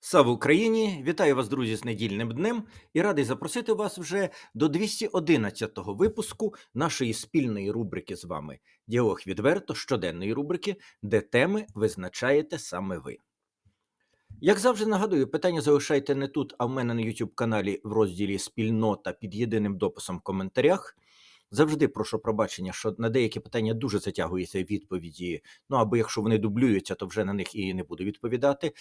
Слава Україні! Вітаю вас, друзі, з недільним днем і радий запросити вас вже до 211-го випуску нашої спільної рубрики з вами Діалог відверто щоденної рубрики, де теми визначаєте саме ви. Як завжди нагадую, питання залишайте не тут, а в мене на YouTube каналі в розділі Спільнота під єдиним дописом в коментарях. Завжди прошу пробачення, що на деякі питання дуже затягуються відповіді. Ну або якщо вони дублюються, то вже на них і не буду відповідати,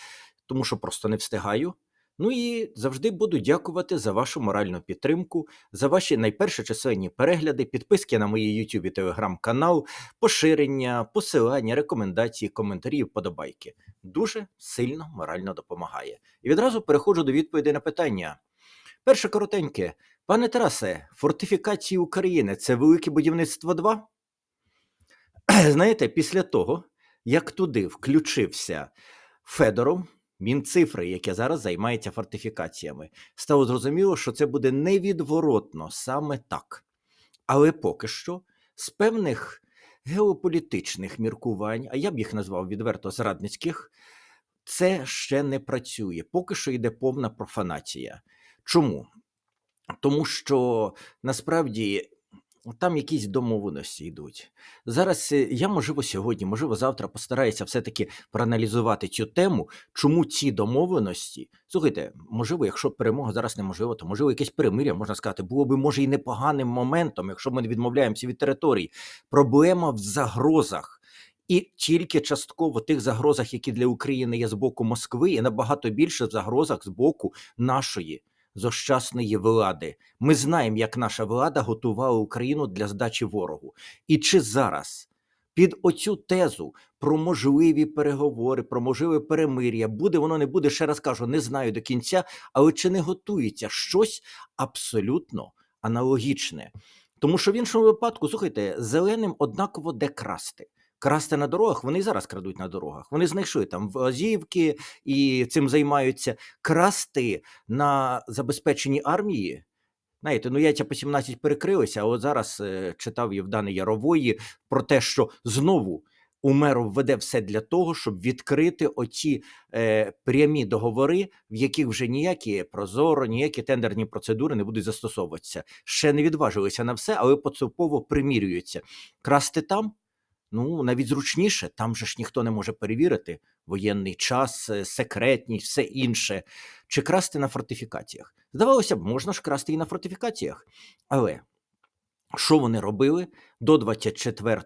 тому що просто не встигаю. Ну і завжди буду дякувати за вашу моральну підтримку, за ваші найперше численні перегляди, підписки на мої YouTube і Telegram канал, поширення, посилання, рекомендації, коментарі, вподобайки. Дуже сильно морально допомагає. І відразу переходжу до відповідей на питання. Перше коротеньке. Пане Тарасе, фортифікації України це велике будівництво 2? Знаєте, після того, як туди включився Федоров, Мінцифри, яке зараз займається фортифікаціями, стало зрозуміло, що це буде невідворотно саме так. Але поки що, з певних геополітичних міркувань, а я б їх назвав відверто зрадницьких, це ще не працює. Поки що йде повна профанація. Чому? Тому що насправді там якісь домовленості йдуть. Зараз е, я, можливо, сьогодні, можливо, завтра постараюся все-таки проаналізувати цю тему, чому ці домовленості. Слухайте, можливо, якщо перемога зараз неможливо, то можливо якесь перемиря, можна сказати, було би може і непоганим моментом, якщо ми не відмовляємося від території. Проблема в загрозах. І тільки частково тих загрозах, які для України є з боку Москви, і набагато більше в загрозах з боку нашої зощасної влади. Ми знаємо, як наша влада готувала Україну для здачі ворогу. І чи зараз під оцю тезу про можливі переговори, про можливе перемир'я, буде воно не буде, ще раз кажу, не знаю до кінця, але чи не готується щось абсолютно аналогічне? Тому що в іншому випадку, слухайте, зеленим однаково де красти. Красти на дорогах, вони і зараз крадуть на дорогах. Вони знайшли там вазівки і цим займаються. Красти на забезпеченні армії. Знаєте, ну яйця по 17 перекрилися, а от зараз е, читав Євдани Ярової про те, що знову Умеров веде все для того, щоб відкрити оці е, прямі договори, в яких вже ніякі прозоро, ніякі тендерні процедури не будуть застосовуватися. Ще не відважилися на все, але поступово примірюються. Красти там. Ну, навіть зручніше, там же ж ніхто не може перевірити воєнний час, е, секретність, все інше. Чи красти на фортифікаціях? Здавалося б, можна ж красти і на фортифікаціях. Але що вони робили до 24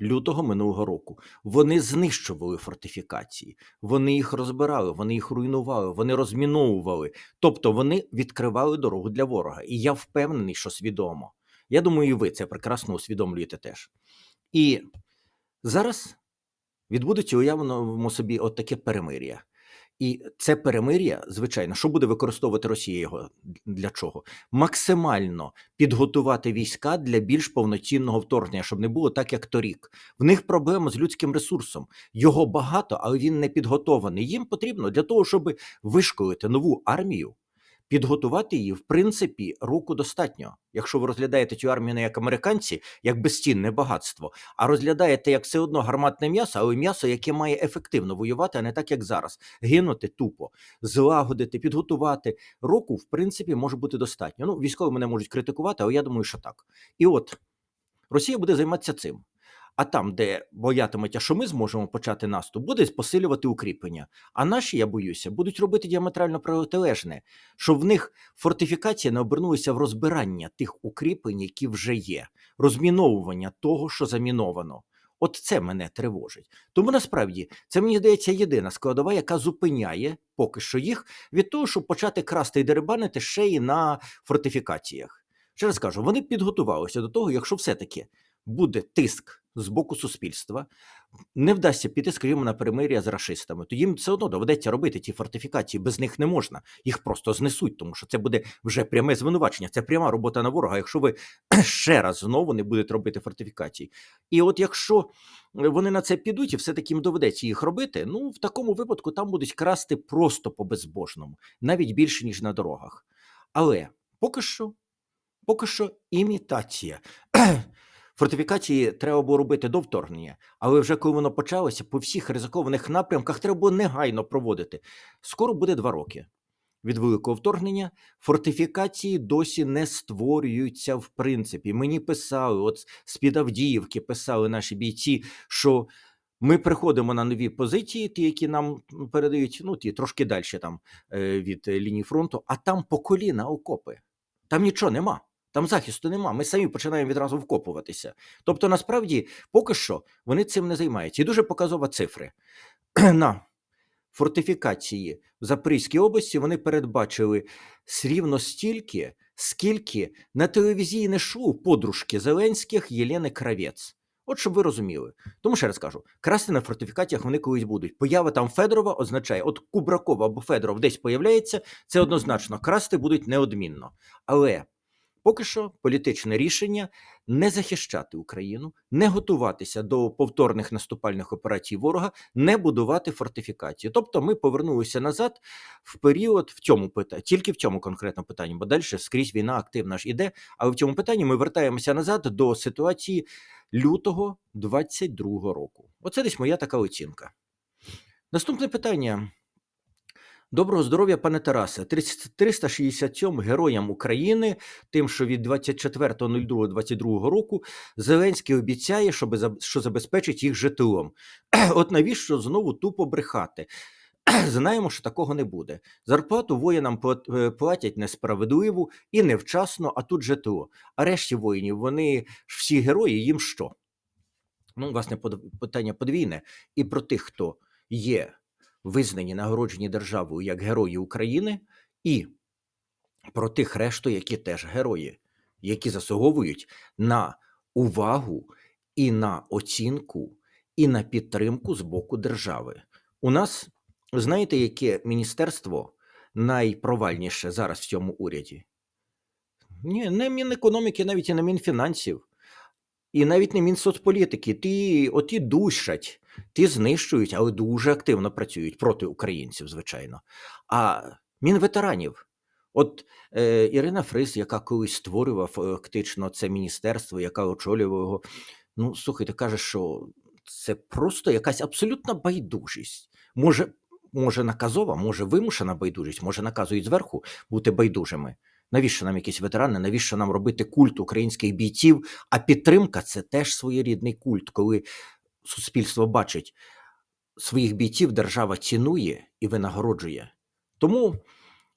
лютого минулого року? Вони знищували фортифікації, вони їх розбирали, вони їх руйнували, вони розміновували. Тобто вони відкривали дорогу для ворога. І я впевнений, що свідомо. Я думаю, і ви це прекрасно усвідомлюєте теж. І зараз відбудеться уявимо собі от таке перемир'я. І це перемир'я, звичайно, що буде використовувати Росія його для чого? Максимально підготувати війська для більш повноцінного вторгнення, щоб не було так, як торік. В них проблема з людським ресурсом. Його багато, але він не підготований. Їм потрібно для того, щоб вишколити нову армію підготувати її, в принципі, руку достатньо. Якщо ви розглядаєте цю армію не як американці, як безцінне багатство, а розглядаєте як все одно гарматне м'ясо, але м'ясо, яке має ефективно воювати, а не так, як зараз. Гинути тупо, злагодити, підготувати року, в принципі, може бути достатньо. Ну, військові мене можуть критикувати, але я думаю, що так. І от Росія буде займатися цим. А там, де боятимуться, що ми зможемо почати наступ, буде посилювати укріплення. А наші, я боюся, будуть робити діаметрально протилежне, щоб в них фортифікація не обернулася в розбирання тих укріплень, які вже є, розміновування того, що заміновано. От це мене тривожить. Тому насправді це мені здається єдина складова, яка зупиняє поки що їх від того, щоб почати красти і дерибанити ще й на фортифікаціях. Ще раз кажу, вони підготувалися до того, якщо все-таки буде тиск з боку суспільства, не вдасться піти, скажімо, на перемир'я з расистами, то їм все одно доведеться робити ті фортифікації, без них не можна. Їх просто знесуть, тому що це буде вже пряме звинувачення, це пряма робота на ворога. Якщо ви ще раз знову не будете робити фортифікації. І от якщо вони на це підуть, і все-таки їм доведеться їх робити, ну в такому випадку там будуть красти просто по безбожному, навіть більше, ніж на дорогах. Але поки що, поки що імітація. Фортифікації треба було робити до вторгнення, але вже коли воно почалося, по всіх ризикованих напрямках треба було негайно проводити. Скоро буде два роки від великого вторгнення. Фортифікації досі не створюються в принципі. Мені писали, от з-під Авдіївки писали наші бійці, що ми приходимо на нові позиції, ті, які нам передають, ну ті трошки далі там е, від лінії фронту, а там по коліна окопи. Там нічого нема. Там захисту нема. Ми самі починаємо відразу вкопуватися. Тобто, насправді, поки що вони цим не займаються. І дуже показова цифри. На фортифікації в Запорізькій області вони передбачили рівно стільки, скільки на телевізійне шоу подружки Зеленських Єлени Кравець. От щоб ви розуміли. Тому ще раз кажу: красти на фортифікаціях вони колись будуть. Поява там Федорова означає, от Кубракова або Федоров десь появляється, це однозначно красти будуть неодмінно. Але поки що політичне рішення не захищати Україну, не готуватися до повторних наступальних операцій ворога, не будувати фортифікації. Тобто ми повернулися назад в період в цьому питанні, тільки в цьому конкретному питанні, бо далі скрізь війна активна ж іде. Але в цьому питанні ми вертаємося назад до ситуації лютого 22 року. Оце десь моя така оцінка. Наступне питання. Доброго здоров'я, пане Тарасе. 30 367 героям України, тим, що від 24.02.22 року Зеленський обіцяє, що забезпечить їх житлом. От навіщо знову тупо брехати? Знаємо, що такого не буде. Зарплату воїнам е, платять несправедливо і невчасно, а тут житло. А решті воїнів, вони ж всі герої, їм що? Ну, власне, питання подвійне. І про тих, хто є визнані нагороджені державою як герої України, і про тих решту, які теж герої, які заслуговують на увагу і на оцінку, і на підтримку з боку держави. У нас, знаєте, яке міністерство найпровальніше зараз в цьому уряді? Ні, не Мінекономіки, навіть і не Мінфінансів, і навіть не Мінсоцполітики. Ті, оті душать, ті знищують, але дуже активно працюють проти українців, звичайно. А Мінветеранів. От е, Ірина Фрис, яка колись створювала фактично це міністерство, яка очолювала його. Ну, слухайте, каже, що це просто якась абсолютна байдужість. Може, може наказова, може вимушена байдужість, може наказують зверху бути байдужими. Навіщо нам якісь ветерани? Навіщо нам робити культ українських бійців? А підтримка це теж своєрідний культ, коли суспільство бачить своїх бійців, держава цінує і винагороджує. Тому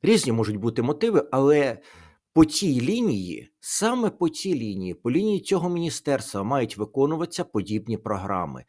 різні можуть бути мотиви, але по цій лінії, саме по цій лінії, по лінії цього міністерства мають виконуватися подібні програми.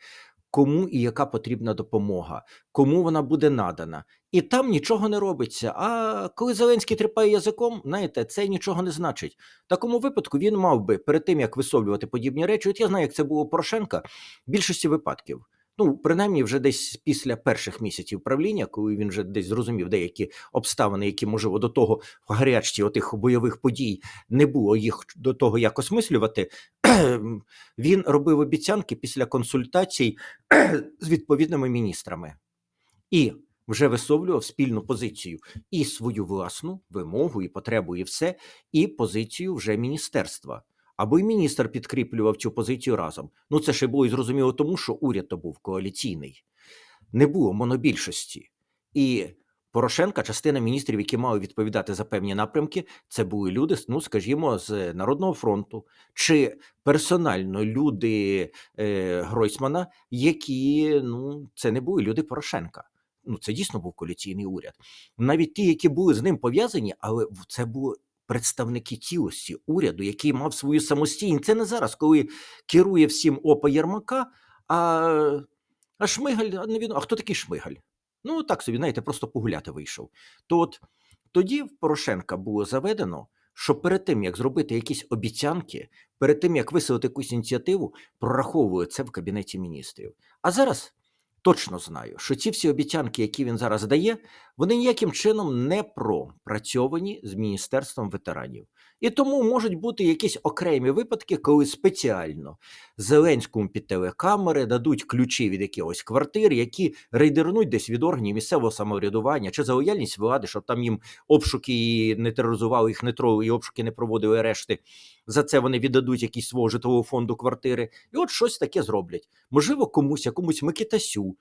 Кому і яка потрібна допомога, кому вона буде надана, і там нічого не робиться. А коли Зеленський тріпає язиком, знаєте, це нічого не значить. В такому випадку він мав би перед тим як висловлювати подібні речі. От я знаю, як це було у Порошенка в більшості випадків. Ну, принаймні, вже десь після перших місяців правління, коли він вже десь зрозумів деякі обставини, які можливо до того в гарячці отих бойових подій не було їх до того як осмислювати. Він робив обіцянки після консультацій з відповідними міністрами і вже висловлював спільну позицію і свою власну вимогу, і потребу, і все, і позицію вже міністерства. Або й міністр підкріплював цю позицію разом. Ну це ще було і зрозуміло тому, що уряд то був коаліційний, не було монобільшості. І Порошенка, частина міністрів, які мали відповідати за певні напрямки, це були люди, ну скажімо, з Народного фронту чи персонально люди е, Гройсмана, які ну це не були люди Порошенка. Ну це дійсно був коаліційний уряд. Навіть ті, які були з ним пов'язані, але це були представники цілості уряду, який мав свою самостійність. Це не зараз, коли керує всім ОПА Єрмака, а, а Шмигаль, а не відомо, а хто такий Шмигаль? Ну так собі, знаєте, просто погуляти вийшов. То от тоді в Порошенка було заведено, що перед тим як зробити якісь обіцянки, перед тим як висувати якусь ініціативу, прораховує це в кабінеті міністрів. А зараз точно знаю, що ці всі обіцянки, які він зараз дає, вони ніяким чином не пропрацьовані з Міністерством ветеранів. І тому можуть бути якісь окремі випадки, коли спеціально Зеленському під телекамери дадуть ключі від якихось квартир, які рейдернуть десь від органів місцевого самоврядування чи за лояльність влади, щоб там їм обшуки не тероризували їх, не трогали, і обшуки не проводили арешти. За це вони віддадуть якісь свого житлового фонду квартири. І от щось таке зроблять. Можливо, комусь, якомусь Микитасю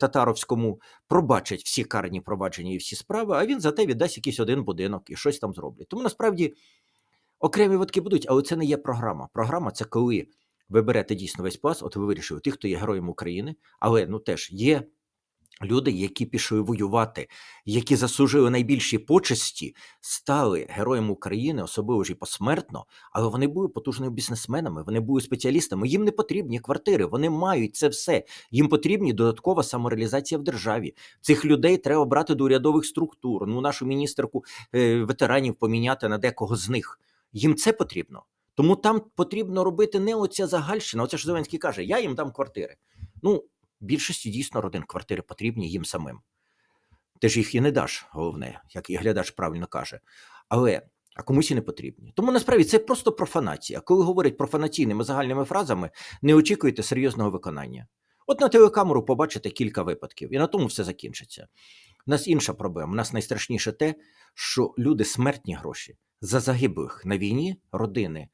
татаровському пробачать всі карні провадження і всі справи, а він зате віддасть якийсь один будинок і щось там зроблять. Тому насправді окремі витки будуть, але це не є програма. Програма це коли ви берете дійсно весь пласт, от ви вирішили тих, хто є героєм України, але ну теж є. Люди, які пішли воювати, які заслужили найбільші почесті, стали героями України, особливо ж і посмертно, але вони були потужними бізнесменами, вони були спеціалістами. Їм не потрібні квартири, вони мають це все. Їм потрібні додаткова самореалізація в державі. Цих людей треба брати до урядових структур. Ну, нашу міністерку е, ветеранів поміняти на декого з них. Їм це потрібно. Тому там потрібно робити не оця загальщина. Оце ж Зеленський каже: я їм дам квартири. Ну, більшості дійсно родин квартири потрібні їм самим. Ти ж їх і не даш, головне, як і глядач правильно каже. Але а комусь і не потрібні. Тому насправді це просто профанація. Коли говорять профанаційними загальними фразами, не очікуйте серйозного виконання. От на телекамеру побачите кілька випадків, і на тому все закінчиться. У нас інша проблема. У нас найстрашніше те, що люди смертні гроші за загиблих на війні родини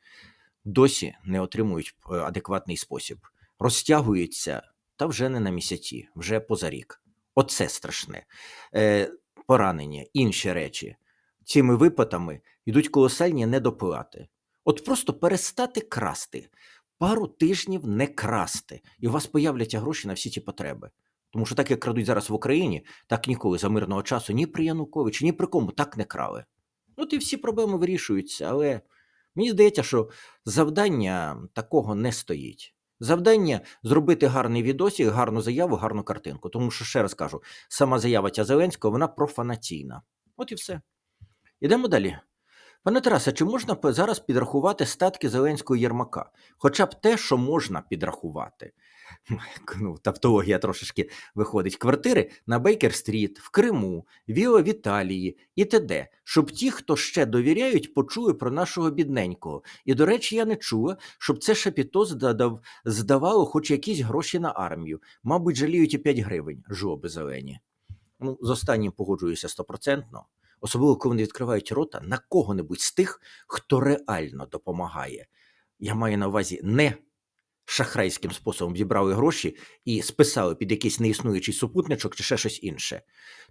досі не отримують е, адекватний спосіб, розтягуються та вже не на місяці, вже поза рік. Оце страшне. Е, Поранення, інші речі. Цими випадами йдуть колосальні недоплати. От просто перестати красти, пару тижнів не красти, і у вас появляться гроші на всі ці потреби. Тому що так, як крадуть зараз в Україні, так ніколи за мирного часу ні при Януковичі, ні при кому так не крали. От і всі проблеми вирішуються, але мені здається, що завдання такого не стоїть. Завдання зробити гарний відосик, гарну заяву, гарну картинку. Тому що, ще раз кажу, сама заява ця Зеленського, вона профанаційна. От і все. Ідемо далі. Пане Тарасе, чи можна зараз підрахувати статки Зеленського Єрмака? Хоча б те, що можна підрахувати. Ну, тавтологія трошечки виходить. Квартири на Бейкер-стріт, в Криму, Віо в Італії і т.д. Щоб ті, хто ще довіряють, почули про нашого бідненького. І, до речі, я не чула, щоб це шапіто здадав, здавало хоч якісь гроші на армію. Мабуть, жаліють і 5 гривень, жлоби зелені. Ну, з останнім погоджуюся стопроцентно. Особливо, коли вони відкривають рота на кого-небудь з тих, хто реально допомагає. Я маю на увазі не шахрайським способом зібрали гроші і списали під якийсь неіснуючий супутничок чи ще щось інше,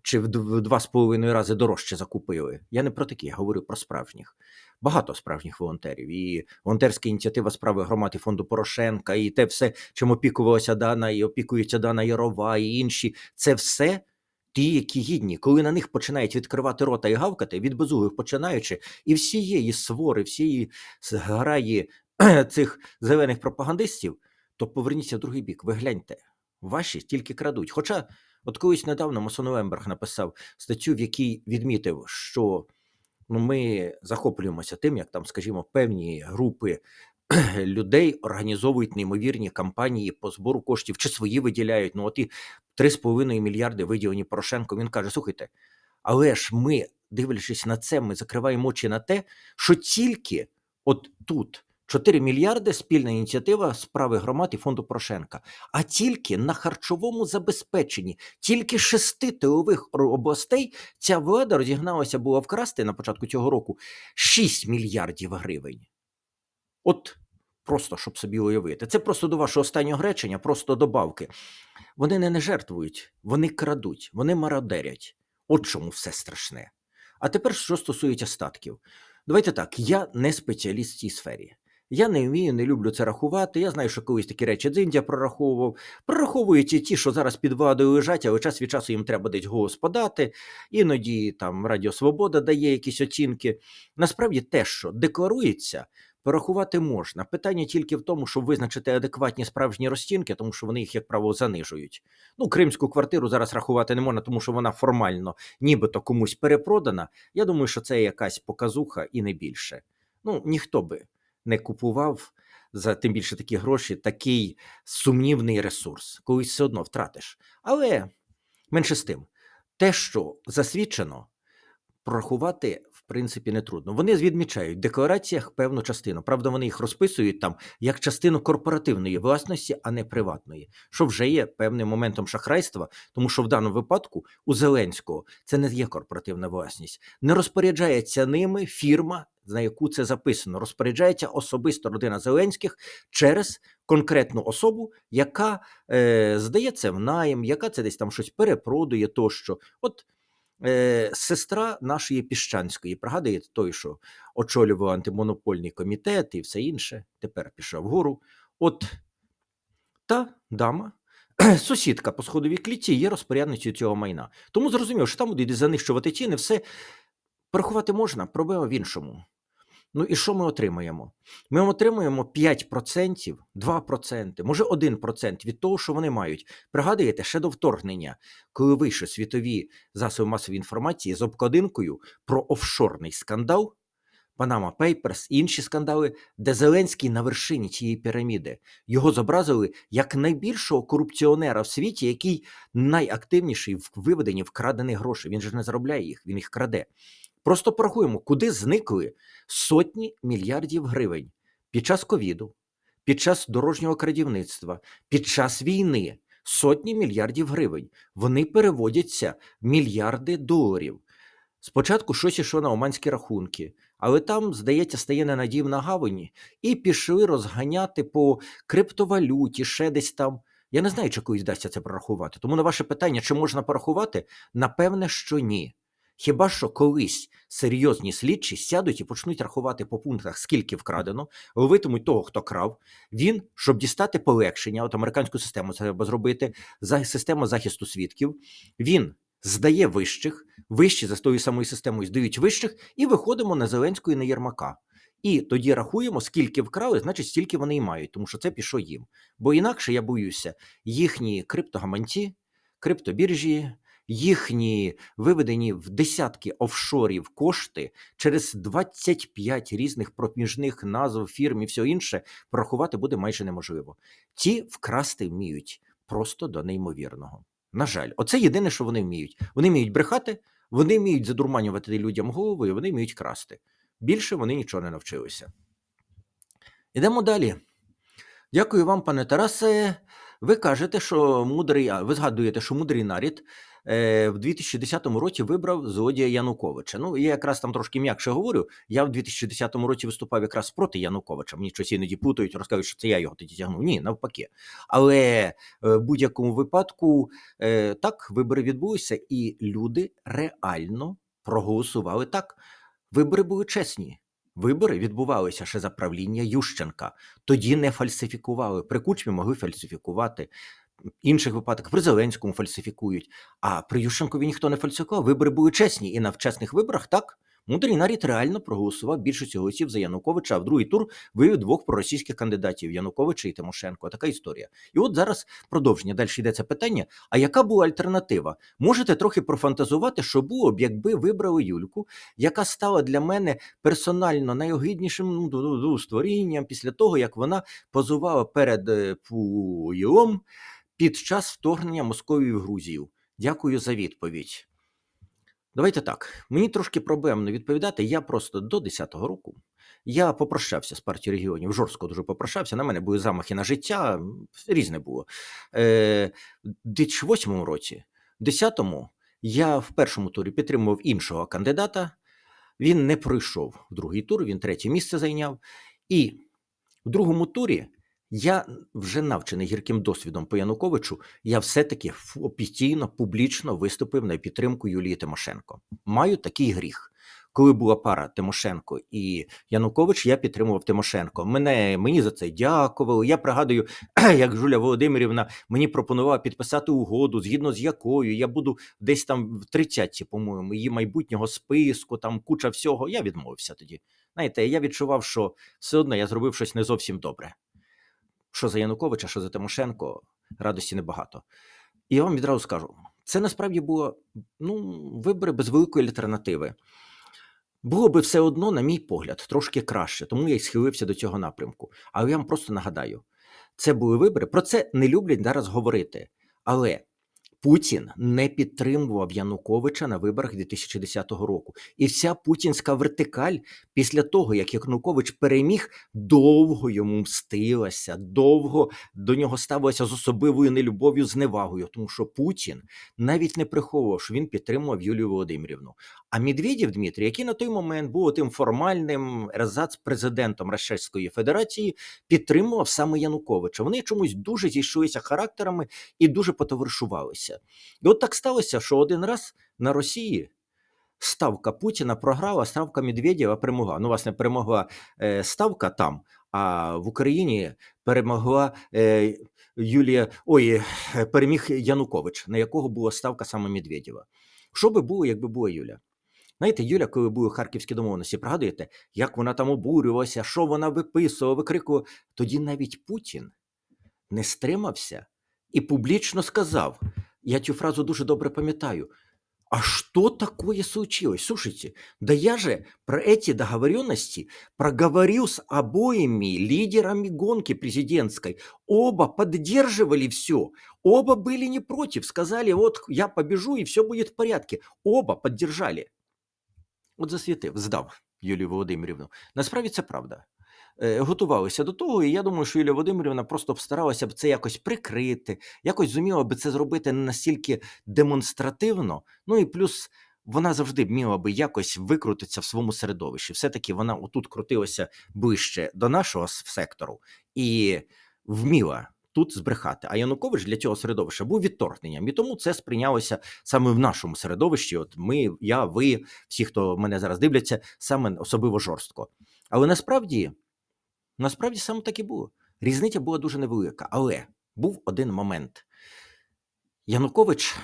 чи в два з половиною рази дорожче закупили. Я не про такі, я говорю про справжніх. Багато справжніх волонтерів. І волонтерська ініціатива справи громад і фонду Порошенка, і те все, чим опікувалася Дана, і опікується Дана Ярова, і інші. Це все ті, які гідні, коли на них починають відкривати рота і гавкати, від безугих починаючи, і всієї свори, всієї зграї цих зелених пропагандистів, то поверніться в другий бік. Ви гляньте, ваші тільки крадуть. Хоча, от колись недавно Масон Лемберг написав статтю, в якій відмітив, що ну, ми захоплюємося тим, як там, скажімо, певні групи людей організовують неймовірні кампанії по збору коштів, чи свої виділяють. Ну, от і 3,5 мільярди виділені Порошенко. Він каже: слухайте, але ж ми, дивлячись на це, ми закриваємо очі на те, що тільки от тут 4 мільярди спільна ініціатива справи громад і фонду Порошенка, а тільки на харчовому забезпеченні, тільки шести тилових областей ця влада розігналася була вкрасти на початку цього року 6 мільярдів гривень. От просто щоб собі уявити. Це просто до вашого останнього речення, просто добавки. Вони не, не жертвують, вони крадуть, вони мародерять. От чому все страшне. А тепер, що стосується статків. Давайте так, я не спеціаліст в цій сфері. Я не вмію, не люблю це рахувати. Я знаю, що колись такі речі Дзиндя прораховував. Прораховують і ті, що зараз під владою лежать, але час від часу їм треба десь голос подати. Іноді там Радіо Свобода дає якісь оцінки. Насправді те, що декларується, порахувати можна. Питання тільки в тому, щоб визначити адекватні справжні розцінки, тому що вони їх, як правило, занижують. Ну, кримську квартиру зараз рахувати не можна, тому що вона формально нібито комусь перепродана. Я думаю, що це якась показуха і не більше. Ну, ніхто би не купував за тим більше такі гроші такий сумнівний ресурс. Колись все одно втратиш. Але менше з тим. те, що засвідчено, прорахувати в принципі не трудно. Вони відмічають в деклараціях певну частину. Правда, вони їх розписують там як частину корпоративної власності, а не приватної, що вже є певним моментом шахрайства, тому що в даному випадку у Зеленського це не є корпоративна власність. Не розпоряджається ними фірма, на яку це записано. Розпоряджається особисто родина Зеленських через конкретну особу, яка е, здається в найм, яка це десь там щось перепродує тощо. От е, сестра нашої Піщанської, пригадуєте той, що очолював антимонопольний комітет і все інше, тепер пішов вгору. От та дама, сусідка по сходовій клітці є розпорядницею цього майна. Тому зрозумів, що там будуть занищувати ціни, все порахувати можна, проблема в іншому. Ну і що ми отримаємо? Ми отримуємо 5%, 2%, може 1% від того, що вони мають. Пригадуєте, ще до вторгнення, коли вийшли світові засоби масової інформації з обкладинкою про офшорний скандал, Panama Papers і інші скандали, де Зеленський на вершині цієї піраміди. Його зобразили як найбільшого корупціонера в світі, який найактивніший в виведенні вкрадених грошей. Він же не заробляє їх, він їх краде. Просто порахуємо, куди зникли сотні мільярдів гривень під час ковіду, під час дорожнього крадівництва, під час війни. Сотні мільярдів гривень. Вони переводяться в мільярди доларів. Спочатку щось ішло на оманські рахунки, але там, здається, стає ненадійна гавані, і пішли розганяти по криптовалюті, ще десь там. Я не знаю, чи колись вдасться це прорахувати. Тому на ваше питання, чи можна порахувати, напевне, що ні. Хіба що колись серйозні слідчі сядуть і почнуть рахувати по пунктах, скільки вкрадено, ловитимуть того, хто крав. Він, щоб дістати полегшення, от американську систему треба зробити, систему захисту свідків. Він здає вищих, вищі за тою самою системою здають вищих, і виходимо на Зеленську і на Єрмака. І тоді рахуємо, скільки вкрали, значить, стільки вони і мають, тому що це пішло їм. Бо інакше я боюся, їхні криптогаманці, криптобіржі, їхні виведені в десятки офшорів кошти через 25 різних проміжних назв фірм і все інше порахувати буде майже неможливо. Ті вкрасти вміють просто до неймовірного. На жаль, оце єдине, що вони вміють. Вони вміють брехати, вони вміють задурманювати людям голову, і вони вміють красти. Більше вони нічого не навчилися. Ідемо далі. Дякую вам, пане Тарасе. Ви кажете, що мудрий, ви згадуєте, що мудрий нарід в 2010 році вибрав злодія Януковича. Ну, я якраз там трошки м'якше говорю. Я в 2010 році виступав якраз проти Януковича. Мені щось іноді плутають, розказують, що це я його тоді тягнув. Ні, навпаки. Але е, в будь-якому випадку е, так вибори відбулися, і люди реально проголосували так. Вибори були чесні. Вибори відбувалися ще за правління Ющенка. Тоді не фальсифікували. При кучмі могли фальсифікувати. Інших випадках при Зеленському фальсифікують. А при Ющенкові ніхто не фальсифікував. Вибори були чесні. І на чесних виборах так мудрий нарід реально проголосував більшістю голосів за Януковича, а в другий тур вивів двох проросійських кандидатів Януковича і Тимошенко. Така історія. І от зараз продовження. Далі йдеться питання: а яка була альтернатива? Можете трохи профантазувати, що було б, якби вибрали Юльку, яка стала для мене персонально найогиднішим ну, створінням після того, як вона позувала перед е, Пуїлом під час вторгнення Московії в Грузію. Дякую за відповідь. Давайте так. Мені трошки проблемно відповідати. Я просто до 10-го року я попрощався з партією регіонів. Жорстко дуже попрощався. На мене були замахи на життя, різне було. Е, в 2008 році, в 10-му, я в першому турі підтримував іншого кандидата. Він не пройшов в другий тур, він третє місце зайняв. І в другому турі я вже навчений гірким досвідом по Януковичу, я все-таки офіційно, публічно виступив на підтримку Юлії Тимошенко. Маю такий гріх. Коли була пара Тимошенко і Янукович, я підтримував Тимошенко. Мене мені за це дякували. Я пригадую, як Жуля Володимирівна мені пропонувала підписати угоду, згідно з якою я буду десь там в 30-ті, по-моєму, її майбутнього списку, там куча всього. Я відмовився тоді. Знаєте, я відчував, що все одно я зробив щось не зовсім добре. Що за Януковича, що за Тимошенко, радості небагато. І я вам відразу скажу: це насправді було ну, вибори без великої альтернативи. Було би все одно, на мій погляд, трошки краще, тому я й схилився до цього напрямку. Але я вам просто нагадаю: це були вибори. Про це не люблять зараз говорити. Але Путін не підтримував Януковича на виборах 2010 року. І вся путінська вертикаль після того, як Янукович переміг, довго йому мстилася, довго до нього ставилася з особливою нелюбов'ю, зневагою, тому що Путін навіть не приховував, що він підтримував Юлію Володимирівну. А Медведєв Дмитрій, який на той момент був тим формальним ерзац президентом Російської Федерації, підтримував саме Януковича. Вони чомусь дуже зійшлися характерами і дуже потоваришувалися. І от так сталося, що один раз на Росії ставка Путіна програла, ставка Медведєва перемогла. Ну, власне, перемогла е, ставка там, а в Україні перемогла е, Юлія, ой, переміг Янукович, на якого була ставка саме Медведєва. Що би було, якби була Юля? Знаєте, Юля, коли були харківські домовленості, пригадуєте, як вона там обурювалася, що вона виписувала, викрикувала. Тоді навіть Путін не стримався і публічно сказав: я цю фразу дуже добре пам'ятаю. А что такое случилось? Слушайте, да я же про эти договоренности проговорил с обоими лидерами гонки президентской. Оба поддерживали все. Оба были не против. Сказали, вот я побежу и все будет в порядке. Оба поддержали. От засвітив, здав Юлію Володимирівну. Насправді це правда. Е, Готувалися до того, і я думаю, що Юлія Володимирівна просто старалася б це якось прикрити, якось зуміла би це зробити не настільки демонстративно. Ну і плюс вона завжди вміла би якось викрутитися в своєму середовищі. Все-таки вона отут крутилася ближче до нашого сектору і вміла тут збрехати. А Янукович для цього середовища був відторгненням, і тому це сприйнялося саме в нашому середовищі. От ми, я, ви, всі, хто мене зараз дивляться, саме особливо жорстко. Але насправді, насправді саме так і було. Різниця була дуже невелика. Але був один момент. Янукович,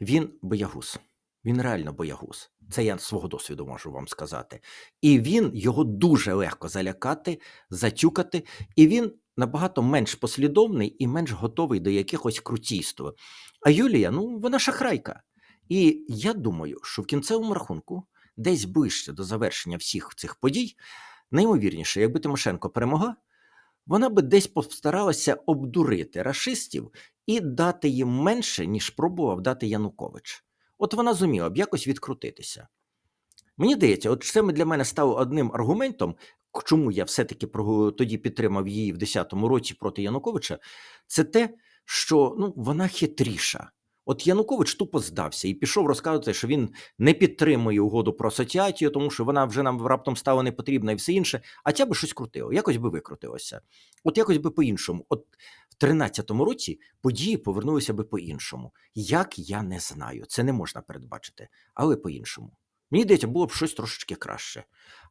він боягуз. Він реально боягуз. Це я свого досвіду можу вам сказати. І він його дуже легко залякати, затюкати, і він набагато менш послідовний і менш готовий до якихось крутійств. А Юлія, ну, вона шахрайка. І я думаю, що в кінцевому рахунку, десь ближче до завершення всіх цих подій, наймовірніше, якби Тимошенко перемогла, вона би десь постаралася обдурити рашистів і дати їм менше, ніж пробував дати Янукович. От вона зуміла б якось відкрутитися. Мені здається, от це для мене стало одним аргументом, чому я все-таки тоді підтримав її в 10-му році проти Януковича, це те, що ну, вона хитріша. От Янукович тупо здався і пішов розказувати, що він не підтримує угоду про асоціацію, тому що вона вже нам раптом стала не потрібна і все інше, а тя би щось крутило, якось би викрутилося. От якось би по-іншому. От в 13-му році події повернулися би по-іншому. Як я не знаю, це не можна передбачити, але по-іншому. Мені здається, було б щось трошечки краще.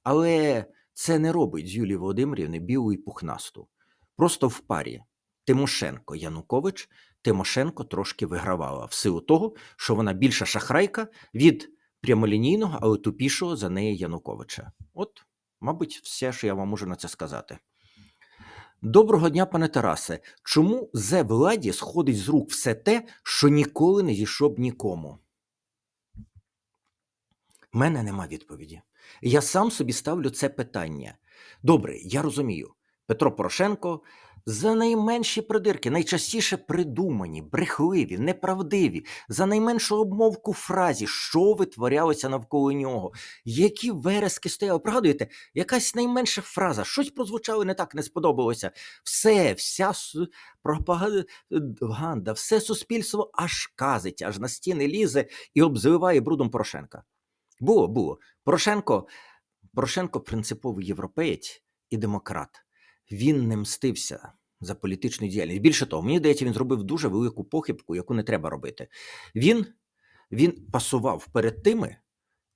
Але це не робить з Юлії Володимирівни білу і пухнасту. Просто в парі Тимошенко Янукович Тимошенко трошки вигравала в силу того, що вона більша шахрайка від прямолінійного, але тупішого за неї Януковича. От, мабуть, все, що я вам можу на це сказати. Доброго дня, пане Тарасе. Чому зе владі сходить з рук все те, що ніколи не зійшло нікому? В мене нема відповіді. Я сам собі ставлю це питання. Добре, я розумію. Петро Порошенко за найменші придирки, найчастіше придумані, брехливі, неправдиві, за найменшу обмовку фразі, що витворялося навколо нього, які верески стояли. Пригадуєте, якась найменша фраза, щось прозвучало не так, не сподобалося. Все, вся пропаганда, все суспільство аж казить, аж на стіни лізе і обзиває брудом Порошенка. Було, було. Порошенко, Порошенко принциповий європеєць і демократ. Він не мстився за політичну діяльність. Більше того, мені здається, він зробив дуже велику похибку, яку не треба робити. Він, він пасував перед тими,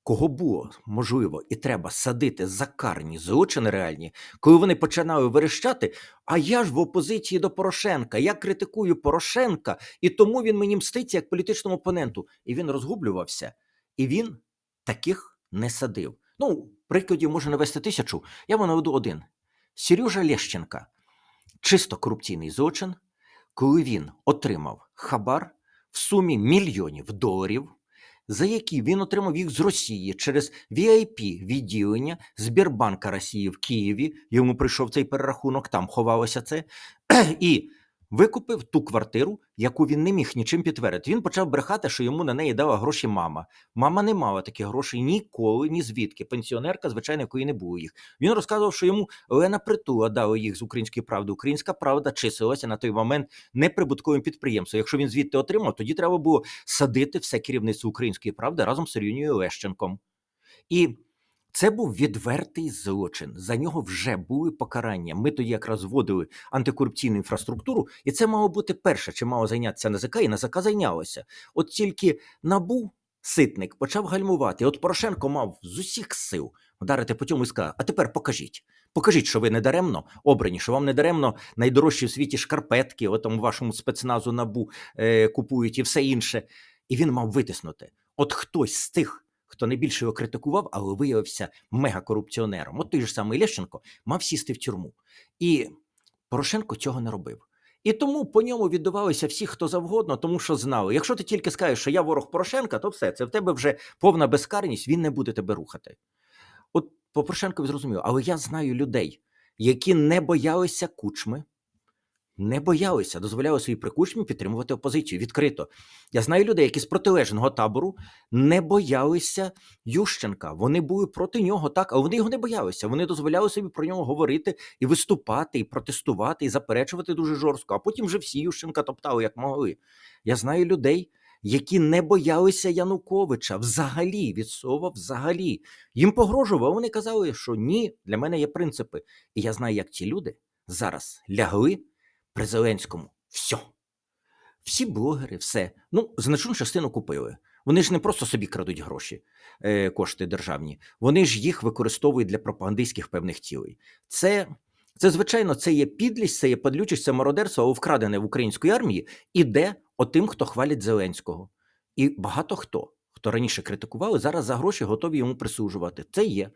кого було можливо і треба садити за карні злочини реальні, коли вони починали верещати. А я ж в опозиції до Порошенка, я критикую Порошенка, і тому він мені мститься як політичному опоненту. І він розгублювався, і він таких не садив. Ну, прикладів можна навести тисячу. Я вам наведу один. Сережа Лещенка чисто корупційний злочин, коли він отримав хабар в сумі мільйонів доларів, за які він отримав їх з Росії через vip відділення Збірбанка Росії в Києві. Йому прийшов цей перерахунок, там ховалося це. І викупив ту квартиру, яку він не міг нічим підтвердити. Він почав брехати, що йому на неї дала гроші мама. Мама не мала таких грошей ніколи, ні звідки. Пенсіонерка, звичайно, якої не було їх. Він розказував, що йому Олена Притула дала їх з української правди. Українська правда числилася на той момент неприбутковим підприємством. Якщо він звідти отримав, тоді треба було садити все керівництво української правди разом з Сергією Лещенком. І це був відвертий злочин. За нього вже були покарання. Ми тоді якраз вводили антикорупційну інфраструктуру, і це мало бути перше, чим мало зайнятися НАЗК, і НАЗК зайнялося. От тільки набув ситник почав гальмувати. От Порошенко мав з усіх сил вдарити по цьому і сказати, а тепер покажіть. Покажіть, що ви не даремно обрані, що вам не даремно найдорожчі в світі шкарпетки, отому вашому спецназу набу е, купують і все інше. І він мав витиснути. От хтось з тих, хто найбільше його критикував, але виявився мегакорупціонером. От той же самий Лещенко мав сісти в тюрму. І Порошенко цього не робив. І тому по ньому віддавалися всі, хто завгодно, тому що знали, якщо ти тільки скажеш, що я ворог Порошенка, то все, це в тебе вже повна безкарність, він не буде тебе рухати. От по Порошенкові зрозуміло, але я знаю людей, які не боялися кучми, не боялися, дозволяли собі при підтримувати опозицію відкрито. Я знаю людей, які з протилежного табору не боялися Ющенка. Вони були проти нього так, але вони його не боялися. Вони дозволяли собі про нього говорити і виступати, і протестувати, і заперечувати дуже жорстко. А потім вже всі Ющенка топтали, як могли. Я знаю людей, які не боялися Януковича взагалі від слова взагалі. Їм погрожував. Вони казали, що ні, для мене є принципи. І я знаю, як ті люди зараз лягли при Зеленському. Все. Всі блогери, все. Ну, значну частину купили. Вони ж не просто собі крадуть гроші, е, кошти державні, вони ж їх використовують для пропагандистських певних цілей. Це, це, звичайно, це є підлість, це є подлючість, це мародерство, але вкрадене в української армії іде отим, хто хвалить Зеленського. І багато хто, хто раніше критикували, зараз за гроші готові йому присуджувати. Це є.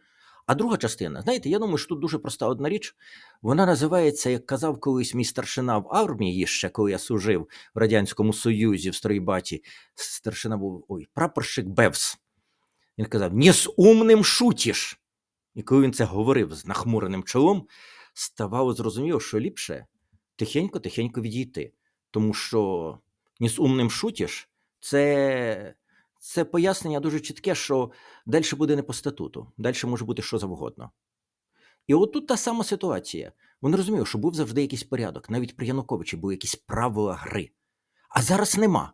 А друга частина, знаєте, я думаю, що тут дуже проста одна річ. Вона називається, як казав колись мій старшина в армії, ще коли я служив в Радянському Союзі в Стройбаті. Старшина був ой, прапорщик Бевс. Він казав: не з умним шутіш. І коли він це говорив з нахмуреним чолом, ставало зрозуміло, що ліпше тихенько-тихенько відійти. Тому що не з умним шутіш це, це пояснення дуже чітке, що далі буде не по статуту, далі може бути що завгодно. І от тут та сама ситуація. Вони розуміють, що був завжди якийсь порядок. Навіть при Януковичі були якісь правила гри. А зараз нема.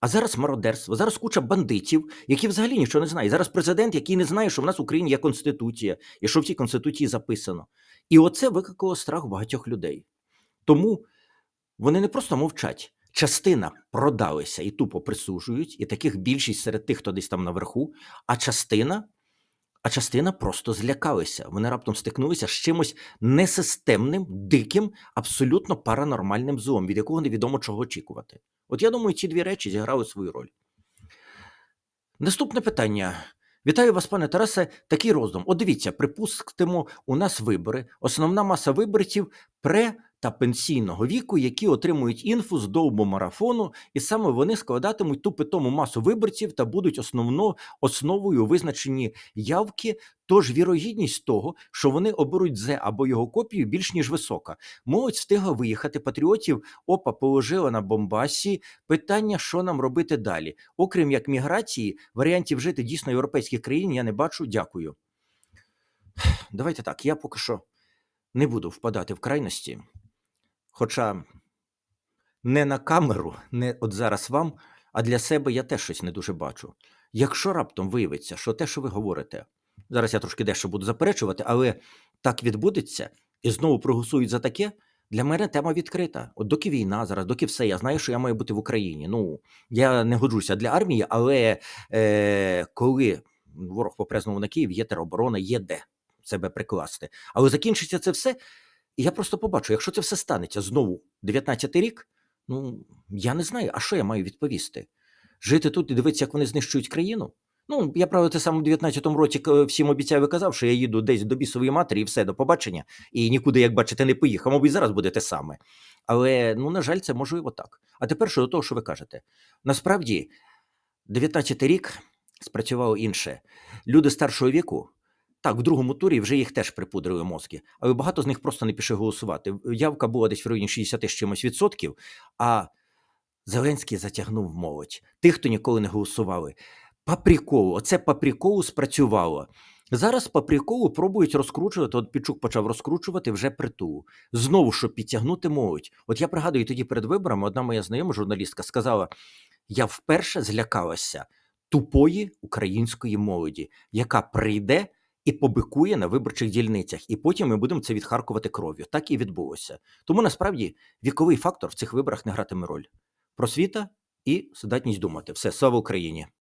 А зараз мародерство, зараз куча бандитів, які взагалі нічого не знають. Зараз президент, який не знає, що в нас в Україні є конституція, і що в цій конституції записано. І оце викликало страх багатьох людей. Тому вони не просто мовчать. Частина продалися і тупо присуджують, і таких більшість серед тих, хто десь там наверху, а частина а частина просто злякалися. Вони раптом стикнулися з чимось несистемним, диким, абсолютно паранормальним злом, від якого невідомо чого очікувати. От я думаю, ці дві речі зіграли свою роль. Наступне питання. Вітаю вас, пане Тарасе. Такий роздум. От дивіться, припустимо, у нас вибори. Основна маса виборців пре та пенсійного віку, які отримують інфу з довбу марафону, і саме вони складатимуть ту питому масу виборців та будуть основно, основою у визначенні явки. Тож вірогідність того, що вони оберуть зе або його копію, більш ніж висока. Молодь встигла виїхати. Патріотів опа положила на Бомбасі. Питання, що нам робити далі, окрім як міграції, варіантів жити дійсно європейських країн я не бачу. Дякую. Давайте так. Я поки що не буду впадати в крайності. Хоча не на камеру, не от зараз вам, а для себе я теж щось не дуже бачу. Якщо раптом виявиться, що те, що ви говорите, зараз я трошки дещо буду заперечувати, але так відбудеться і знову проголосують за таке. Для мене тема відкрита. От доки війна зараз, доки все, я знаю, що я маю бути в Україні. Ну я не годжуся для армії, але е, коли ворог попре знову на Київ, є тероборона, є де себе прикласти. Але закінчиться це все. І я просто побачу, якщо це все станеться знову 19-й рік, ну я не знаю, а що я маю відповісти? Жити тут і дивитися, як вони знищують країну? Ну, я правда, те саме в 19-му році всім обіцяв і казав, що я їду десь до бісової матері і все, до побачення, і нікуди, як бачите, не поїхав. Мабуть, зараз буде те саме. Але, ну, на жаль, це можливо так. А тепер що до того, що ви кажете. Насправді, 19-й рік спрацювало інше. Люди старшого віку Так, в другому турі вже їх теж припудрили мозки, але багато з них просто не пішли голосувати. Явка була десь в районі 60 з чимось відсотків, а Зеленський затягнув молодь. Тих, хто ніколи не голосували. По приколу, оце по приколу спрацювало. Зараз по приколу пробують розкручувати. От Пічук почав розкручувати вже притулу. Знову щоб підтягнути молодь. От я пригадую, тоді перед виборами одна моя знайома журналістка сказала: я вперше злякалася тупої української молоді, яка прийде і побикує на виборчих дільницях, і потім ми будемо це відхаркувати кров'ю. Так і відбулося. Тому насправді віковий фактор в цих виборах не гратиме роль. Просвіта і здатність думати. Все, слава Україні!